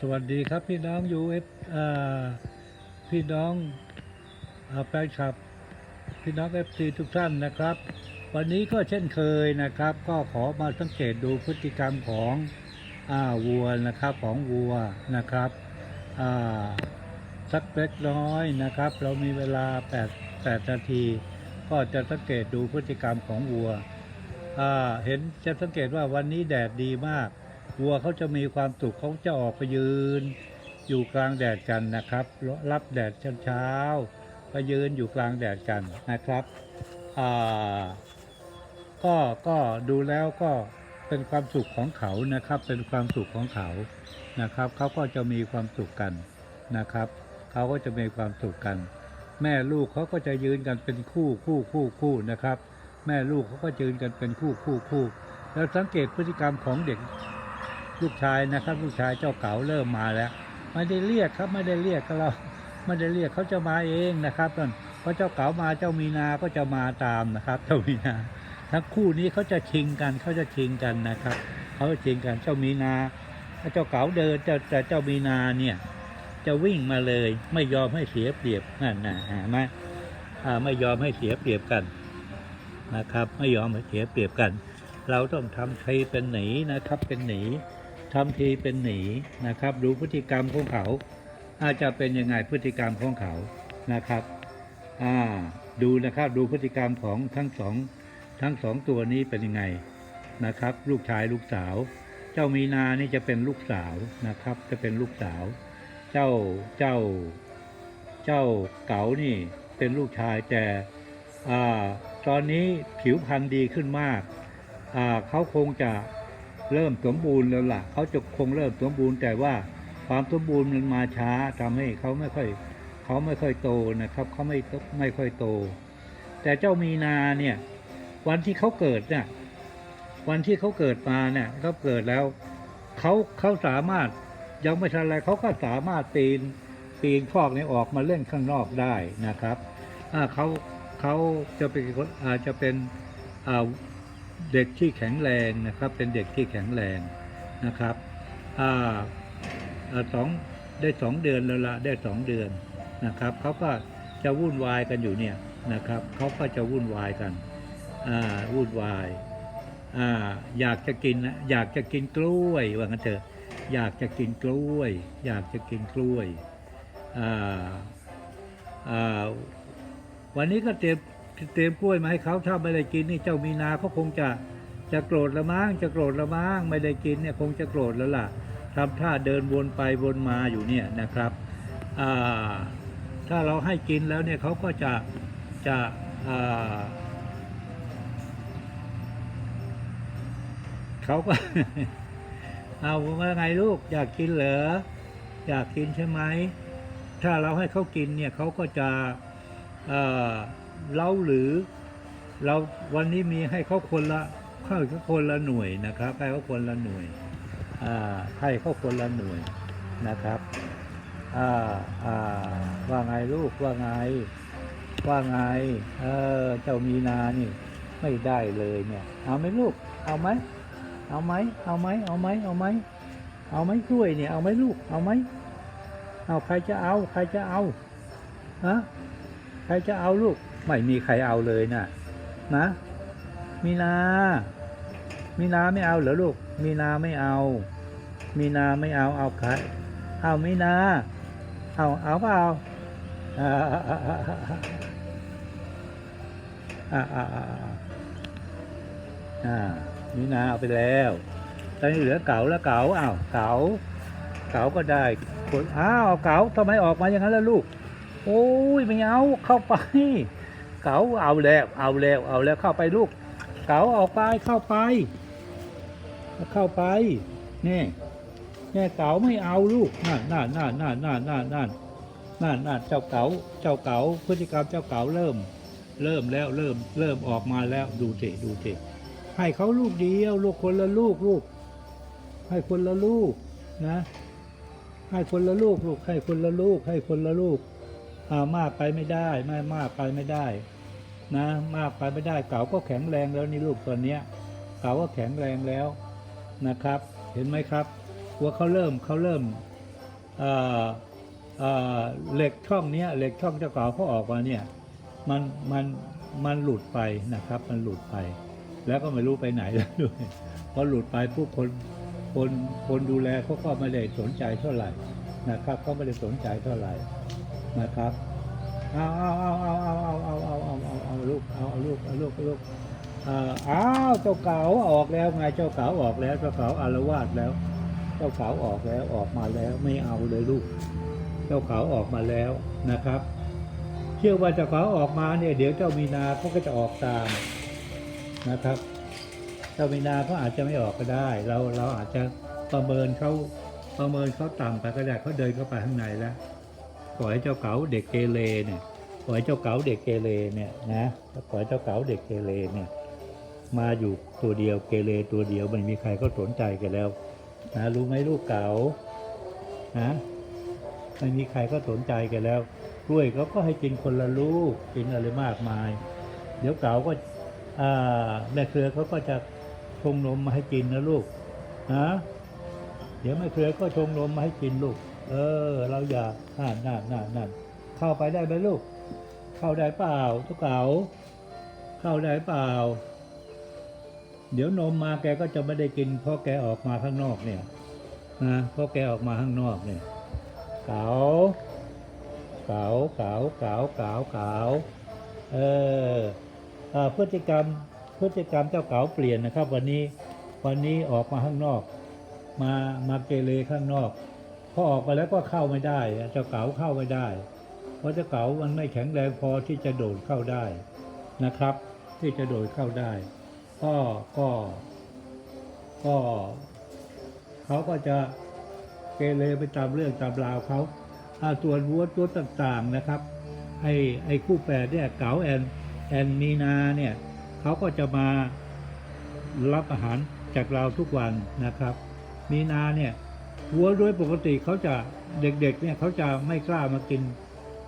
สวัสดีครับพี่น้องยูเอฟพี่น้องแฟนคลับ พี่น้องเอฟซีทุกท่านนะครับ วันนี้ก็เช่นเคยนะครับ ก็ขอมาสังเกตดูพฤติกรรมของอาวัวนะครับของวัวนะครับสักเล็กน้อยนะครับ เรามีเวลา8 8นาที ก็จะสังเกตดูพฤติกรรมของวัวเห็นจะสังเกตว่าวันนี้แดดดีมาก วัวเขาจะมีความสุขเขาจะออกไปยืน อยู่กลางแดดกันนะครับ รับแดดเช้าๆไปยืนอยู่กลางแดดกันนะครับอ่าก็ก็ดูแล้วก็เป็นความสุขของเขานะครับ เป็นความสุขของเขานะครับเขาก็จะมีความสุขกันนะครับเขาก็จะมีความสุขกัน แม่ลูกเขาก็จะยืนกันเป็นคู่คู่คู่คู่นะครับ แม่ลูกเขาก็ยืนกันเป็นคู่คู่คู่ แล้วสังเกตพฤติกรรมของเด็ก ลูกชายนะครับ ลูกชายเจ้าเก๋าเริ่มมาแล้ว ไม่ได้เรียกครับไม่ได้เรียกก็เราไม่ได้เรียกเขาจะมาเองนะครับนั่นพอเจ้าเก๋ามาเจ้ามีนาก็จะมาตามนะครับ เจ้ามีนาทั้งคู่นี้เขาจะชิงกันเขาจะชิงกันนะครับเขาจะชิงกันเจ้ามีนาถ้าเจ้าเก๋าเดินเจ้าแต่เจ้ามีนาเนี่ยจะวิ่งมาเลยไม่ยอมให้เสียเปรียบนั่นนะเห็นไหมอ่าไม่ยอมให้เสียเปรียบกันนะครับ ไม่ยอมให้เสียเปรียบกัน เราต้องทำทีเป็นหนีนะครับเป็นหนี ทำทีเป็นหนีนะครับ ดูพฤติกรรมของเขา อาจจะเป็นยังไงพฤติกรรมของเขานะครับอ่าดูนะครับดูพฤติกรรมของทั้งสองทั้งสองตัวนี้เป็นยังไงนะครับ ลูกชายลูกสาว เจ้ามีนานี่จะเป็นลูกสาวนะครับ จะเป็นลูกสาว เจ้าเจ้า เจ้าเก๋านี่เป็นลูกชายแต่อตอนนี้ผิวพรรณดีขึ้นมากเขาคงจะ เริ่มสมบูรณ์แล้วล่ะเขาจะคงเริ่มสมบูรณ์แต่ว่าความสมบูรณ์มันมาช้าทำให้เขาไม่ค่อยเขาไม่ค่อยโตนะครับเขาไม่ไม่ค่อยโต แต่เจ้ามีนาเนี่ย วันที่เขาเกิดเนี่ยวันที่เขาเกิดมาเนี่ยเขาเกิดแล้วเขาเขาสามารถยังไม่ทันอะไรเขาก็สามารถปีนปีนคอกนี้ออกมาเล่นข้างนอกได้นะครับเขาเขาจะเป็นคนอาจจะเป็นอ่า เด็กที่แข็งแรงนะครับ เป็นเด็กที่แข็งแรงนะครับอ่าสองได้สองเดือนแล้วละได้สองเดือนนะครับเขาก็จะวุ่นวายกันอยู่เนี่ยนะครับเขาก็จะวุ่นวายกันวุ่นวายอาอยากจะกินนะอยากจะกินกล้วยว่างั้นเถอะอยากจะกินกล้วย อยากจะกินกล้วยวันนี้ก็เตรียม เตรียมกล้วยมาให้เขาถ้าไม่ได้กินนี่เจ้ามีนาเขาคงจะจะโกรธละมั้งจะโกรธละมั้งไม่ได้กินเนี่ยคงจะโกรธแล้วล่ะทำท่าเดินวนไปวนมาอยู่เนี่ยนะครับถ้าเราให้กินแล้วเนี่ยเขาก็จะจะเขาก็เอาว่าไงลูกอยากกินเหรออยากกินใช่ไหมถ้าเราให้เขากินเนี่ยเขาก็จะ เราหรือ เราวันนี้มีให้เขาคนละเข้าเขาคนละหน่วยนะครับให้เขาคนละหน่วยอ่าให้เขาคนละหน่วยนะครับว่าไงลูกว่าไง ว่าไงเออเจ้ามีนานี่ไม่ได้เลยเนี่ย เอาไหมลูก เอาไหมเอาไหมเอาไหมเอาไหมเอาไหมเอาไหมกล้วยเนี่ยเอาไหมลูกเอาไหมเอาใครจะเอา ใครจะเอาฮะใครจะเอาลูก ไม่มีใครเอาเลยนะนะ มีนา มีนาไม่เอาเหรอลูก มีนาไม่เอา มีนาไม่เอาเอาใครเอามีนา เอาเอาเปล่าอ่าอ่าอ่าอ่าอ่าอ่าอ่ามีนาเอาไปแล้วตอนนี้เหลือเก๋าแล้วเก๋าอ้าวเก๋าเก๋าก็ได้คนอ้าวเก๋าทำไมออกมาอย่างนั้นล่ะลูก โอ้ยไม่เอาเข้าไป เก๋าเอาแล้วเอาแล้วเอาแล้วเข้าไปลูก เก๋าออกไปเข้าไป เข้าไปนี่นี่เก๋าไม่เอาลูกนั่นนั่นนั่นนั่นนั่นนั่นนั่นนั่นนั่นเจ้าเก๋าเจ้าเก๋าพฤติกรรมเจ้าเก๋าเริ่ม เริ่มแล้วเริ่มเริ่มออกมาแล้วดูเจดูเจให้เขาลูกเดียวลูกคนละลูกลูก ให้คนละลูกนะ ให้คนละลูกลูกให้คนละลูกให้คนละลูก มากไปไม่ได้ไม่มากไปไม่ได้ นะ มากไปไม่ได้เก๋าก็แข็งแรงแล้วนี่ลูกตอนเนี้ยเก๋าก็แข็งแรงแล้วนะครับ เห็นไหมครับว่าเขาเริ่มเขาเริ่มเหล็กช่องเนี้ยเหล็กช่องเจ้าเก่าเขาออกมาเนี่ยมันมันมันหลุดไปนะครับ มันหลุดไป แล้วก็ไม่รู้ไปไหนแล้วด้วยพอหลุดไปผู้คนคนคนดูแลเขาก็ไม่ได้สนใจเท่าไหร่นะครับเขาไม่ได้สนใจเท่าไหร่ นะครับ เอาเอาเอาเอาเอาเอาเอาเอาเอาเอาเอาลูกเอาเอาลูกเอาลูกเอาลูกเอออ้าวเจ้าเก๋าออกแล้วไงเจ้าเก๋าออกแล้วเจ้าเก๋าอารวาสแล้ว เจ้าเก๋าออกแล้วออกมาแล้วไม่เอาเลยลูก เจ้าเขาออกมาแล้วนะครับ เชื่อว่าเจ้าเขาออกมาเนี่ยเดี๋ยวเจ้ามีนาเขาก็จะออกตามนะครับ เจ้ามีนาเขาอาจจะไม่ออกก็ได้ เราเราอาจจะประเมินเขาประเมินเขาต่ำไปก็ได้เขาเดินเข้าไปข้างในแล้ว ปล่อยเจ้าเก๋าเด็กเกเรเนี่ยปล่อยเจ้าเก๋าเด็กเกเรเนี่ยนะปล่อยเจ้าเก๋าเด็กเกเรเนี่ยมาอยู่ตัวเดียวเกเรตัวเดียวไม่มีใครก็สนใจกันแล้วนะรู้ไหมลูกเก๋านะไม่มีใครก็สนใจกันแล้วกล้วยเขาก็ให้กินคนละลูกกินอะไรมากมาย เดี๋ยวเก๋าก็แม่เครือเขาก็จะชงนมมาให้กินนะลูกนะเดี๋ยวแม่เครือก็ชงนมมาให้กินลูก เออ เราอย่านั่นนั่นนั่นนั่นเข้าไปได้ไหมลูก เข้าได้เปล่าทุกเก๋าเข้าได้เปล่า เดี๋ยวนมมาแกก็จะไม่ได้กินเพราะแกออกมาข้างนอกเนี่ยนะเพราะแกออกมาข้างนอกเนี่ยเก๋าเก๋าเก๋าเก๋าเก๋าเก๋าเออพฤติกรรมพฤติกรรมเจ้าเก๋าเปลี่ยนนะครับ วันนี้วันนี้ออกมาข้างนอก มามาเกเรข้างนอก อออกมาแล้วก็เข้าไม่ได้เจ้าเก๋าเข้าไม่ได้ เพราะเจ้าเก๋ามันไม่แข็งแรงพอที่จะโดดเข้าได้นะครับ ที่จะโดดเข้าได้ ก็ก็ก็เขาก็จะเกเรไปตามเรื่องตามราวเขาอาส่วนวัวตัวต่างๆนะครับไอ้ไอ้คู่แฝดเนี่ยเก๋าแอนแอนมีนาเนี่ยเขาก็จะมารับอาหารจากเราทุกวันนะครับ มีนาเนี่ย วัวโดยปกติเขาจะเด็กๆเนี่ยเขาจะไม่กล้ามากิน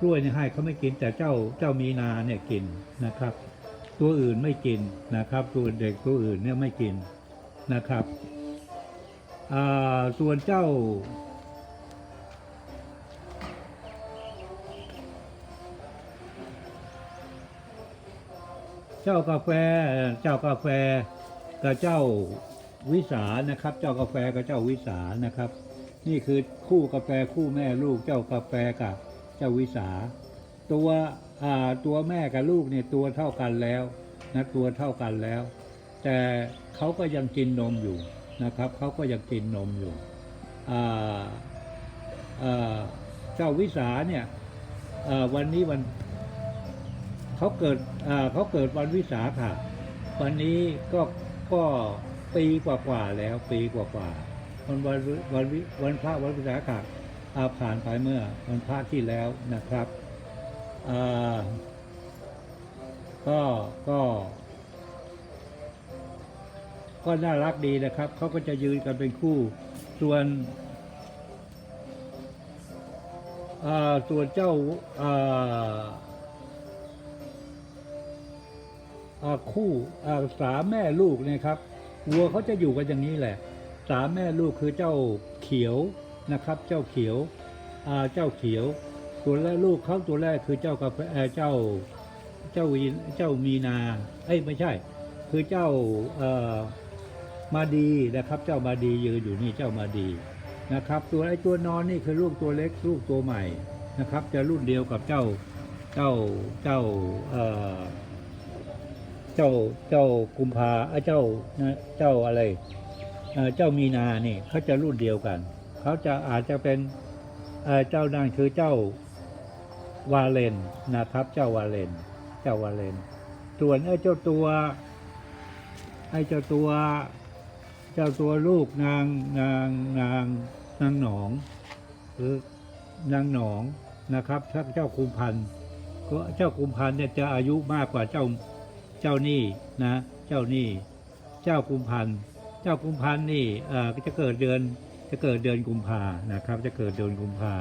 กล้วยเนี่ยให้เขาไม่กินแต่เจ้าเจ้ามีนาเนี่ยกินนะครับ ตัวอื่นไม่กินนะครับ ตัวเด็กตัวอื่นเนี่ยไม่กินนะครับส่วนเจ้า เจ้ากาแฟเจ้ากาแฟกับเจ้า วิสานะครับ เจ้ากาแฟกับเจ้าวิสานะครับ นี่คือคู่กาแฟคู่แม่ลูกเจ้ากาแฟกับเจ้าวิสา ตัวตัวแม่กับลูกเนี่ยตัวเท่ากันแล้วนะตัวเท่ากันแล้ว แต่เขาก็ยังกินนมอยู่นะครับเขาก็ยังกินนมอยู่เจ้าวิสาเนี่ยวันนี้วันเขาเกิดเขาเกิดวันวิสาค่ะวันนี้ก็ก็ ปีกว่าๆแล้วปีกว่าๆวันวันวันวิวันพระวันวิสาขะอาผ่านไปเมื่อวันพระที่แล้วนะครับก็ก็ก็น่ารักดีนะครับเขาก็จะยืนกันเป็นคู่ส่วนส่วนเจ้าคู่สามแม่ลูกเนะครับ วัวเขาจะอยู่กันอย่างนี้แหละ สามแม่ลูกคือเจ้าเขียวนะครับ เจ้าเขียวอ่าเจ้าเขียว ตัวแรกลูกเขาตัวแรกคือเจ้ากาแฟเจ้าเจ้าวีเจ้ามีนาเอ้ยไม่ใช่ คือเจ้าเอ่อมาดีนะครับ เจ้ามาดียืนอยู่นี่เจ้ามาดีนะครับ ตัวไอ้ตัวนอนนี่คือลูกตัวเล็กลูกตัวใหม่นะครับ จะรุ่นเดียวกับเจ้าเจ้าเจ้าเอ่อ เจ้าเจ้ากุมภาเอ้เจ้านะเจ้าอะไรเจ้ามีนานี่เขาจะรุ่นเดียวกัน เขาจะอาจจะเป็นเจ้านั่นคือเจ้าวาเลนนะครับ เจ้าวาเลน เจ้าวาเลนส่วนไอ้เจ้าตัวไอ้เจ้าตัว เจ้าตัวลูกนางนางนางนางหนองหรือนางหนองนะครับถ้าเจ้าคุมพันธ์ก็เจ้าคุมพันธ์เนี่ยจะอายุมากกว่าเจ้า เจ้านี่นะ เจ้านี่เจ้ากุมพันธ์เจ้ากุมพันธ์นี่เอ่อก็จะเกิดเดือนจะเกิดเดือนกุมภานะครับ จะเกิดเดือนกุมภา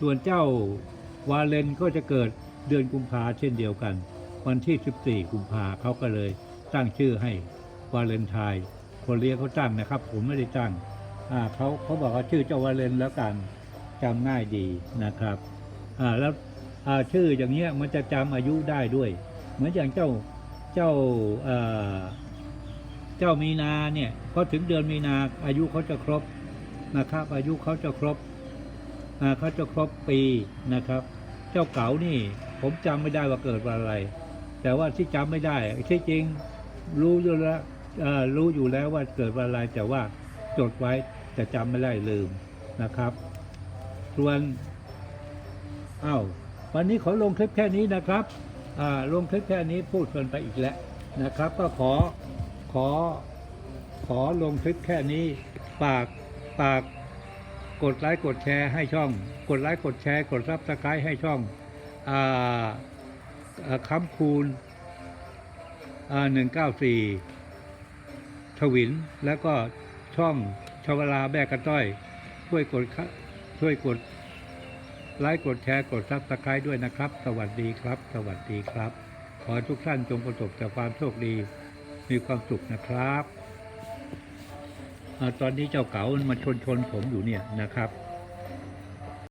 ส่วนเจ้าวาเลนก็จะเกิดเดือนกุมภาเช่นเดียวกัน วันที่ 14 กุมภาเขาก็เลยตั้งชื่อให้วาเลนไทน์คนเลี้ยงเขาตั้งนะครับ ผมไม่ได้ตั้งอ่าเขาเขาบอกว่าชื่อเจ้าวาเลนแล้วกันจจำง่ายดีนะครับอ่าแล้วอ่าชื่ออย่างเงี้ยมันจะจำอายุได้ด้วย เหมือนอย่างเจ้า เจ้าเจ้ามีนาเนี่ยพอถึงเดือนมีนาอายุเขาจะครบนะครับ อายุเขาจะครบเขาจะครบปีนะครับ เจ้าเก๋านี่ ผมจำไม่ได้ว่าเกิดวันอะไร แต่ว่าที่จำไม่ได้ที่จริงรู้อยู่แล้วรู้อยู่แล้วว่าเกิดวันอะไรแต่ว่าจดไว้แต่จำไม่ได้ลืมนะครับ ส่วนอ้าววันนี้ขอลงคลิปแค่นี้นะครับ ลงคลิปแค่นี้พูดเกินไปอีกแล้วนะครับ ก็ขอขอขอลงคลิปแค่นี้ฝากฝากกดไลค์กดแชร์ให้ช่อง กดไลค์กดแชร์ กดซับสไครต์ให้ช่องอคำคูณหนึ่งเก้าสี่ทวินแล้วก็ช่องชวลาแบกกระต้อย ช่วยกดช่วยกด ไลค์กดแชร์กดซับสไครต์ด้วยนะครับ สวัสดีครับ สวัสดีครับ ขอให้ทุกท่านจงประสบแต่ความโชคดี มีความสุขนะครับอตอนนี้เจ้าเก๋ามันมาชนชนผมอยู่เนี่ยนะครับ